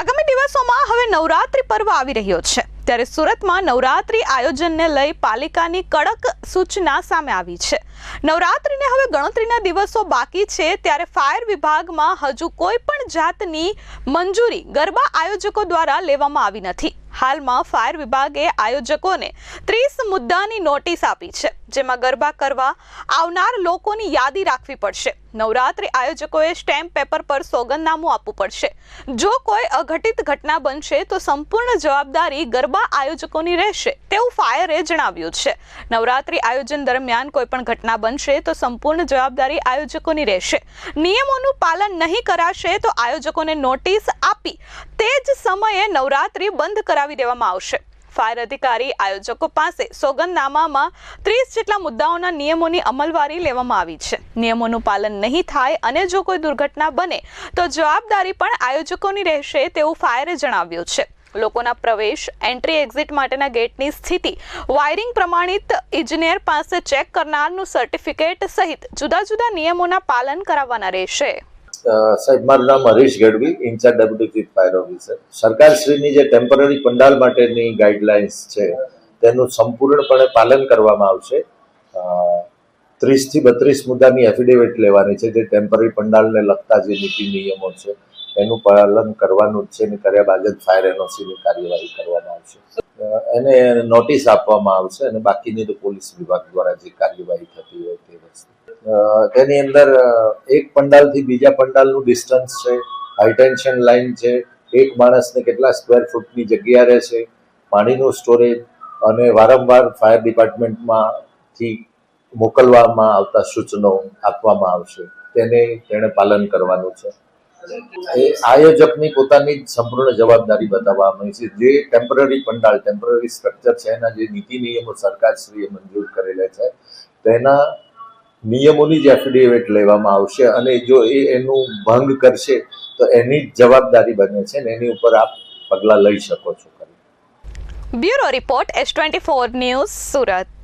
આગામી દિવસોમાં હવે નવરાત્રી પર્વ આવી રહ્યો છે. ત્યારે સુરતમાં નવરાત્રી આયોજનને લઈ પાલિકાની કડક સૂચના સામે આવી છે. નવરાત્રીને હવે ગણતરીના દિવસો બાકી છે ત્યારે ફાયર વિભાગમાં હજુ કોઈ પણ જાતની મંજૂરી ગરબા આયોજકો દ્વારા લેવામાં આવી નથી. હાલમાં ફાયર વિભાગે આયોજકોને ત્રીસ મુદ્દાની નોટિસ આપી છે, જેમાં ગરબા કરવા આવનાર લોકોની યાદી રાખવી પડશે. નવરાત્રી આયોજકોએ સ્ટેમ્પ પેપર પર સોગંદનામું આપવું પડશે. જો કોઈ અઘટિત ઘટના બનશે, તો સંપૂર્ણ જવાબદારી ગરબા આયોજકોની રહેશે, તેવું ફાયરે જણાવ્યું છે. નવરાત્રી આયોજન દરમિયાન કોઈ પણ ઘટના બનશે, તો સંપૂર્ણ જવાબદારી આયોજકોની રહેશે. નિયમોનું પાલન નહીં કરાશે, તો આયોજકોને નોટિસ આપી તે જ સમયે નવરાત્રી બંધ કરાવી દેવામાં આવશે. ફાયર અધિકારી આયોજકો પાસે સોગંદનામામાં ત્રીસ જેટલા મુદ્દાઓના નિયમોની અમલવારી લેવામાં આવી છે. નિયમોનું પાલન નહીં થાય અને જો કોઈ દુર્ઘટના બને, તો જવાબદારી પણ આયોજકોની રહેશે તેવું ફાયરે જણાવ્યું છે. લોકોના પ્રવેશ, એન્ટ્રી, એક્ઝિટ માટેના ગેટની સ્થિતિ, વાયરિંગ પ્રમાણિત ઇજનેર પાસે ચેક કરનારનું સર્ટિફિકેટ સહિત જુદા જુદા નિયમોના પાલન કરાવવાના રહેશે. સાહેબ, મારું નામ Harish Gadhvi, in charge deputy chief fire officer. સરકારશ્રીની જે ટેમ્પરરી પંડાલ માટેની ગાઈડલાઇન્સ છે, તેનું સંપૂર્ણપણે પાલન કરવામાં આવશે. ત્રીસથી બત્રીસ મુદ્દાની એફિડેવિટ લેવાની છે, જે ટેમ્પરરી પંડાલને લગતા જે નીતિ નિયમો છે, એનું પાલન કરવાનું જ છે અને કર્યા બાદ જ ફાયર એનઓસીની કાર્યવાહી કરવામાં આવશે. એને નોટિસ આપવામાં આવશે અને બાકીની તો પોલીસ વિભાગ દ્વારા જે કાર્યવાહી થતી હોય તે વસ્તુ. તેની અંદર એક પંડાલથી બીજા પંડાલનું ડિસ્ટન્સ છે હાઈટેન્શન લાઇન છે, એક માણસને કેટલા સ્ક્વેર ફૂટની જગ્યા રહે છે, પાણીનું સ્ટોરેજ અને વારંવાર ફાયર ડિપાર્ટમેન્ટમાંથી મોકલવામાં આવતા સૂચનો આપવામાં આવશે. તેને તેણે પાલન કરવાનું છે. એ આયોજકની પોતાની સંપૂર્ણ જવાબદારી બતાવવામાં આવી છે. જે ટેમ્પરરી પંડાલ ટેમ્પરરી સ્ટ્રક્ચર છે, એના જે નીતિ નિયમો સરકારશ્રીએ મંજૂર કરેલા છે, તેના નિયમોની જ એફિડેવિટ લેવામાં આવશે અને જો એ એનું ભંગ કરશે, તો એની જ જવાબદારી બને છે ને એની ઉપર આપ પગલાં લઈ શકો છો. Bureau report, S twenty four news Surat.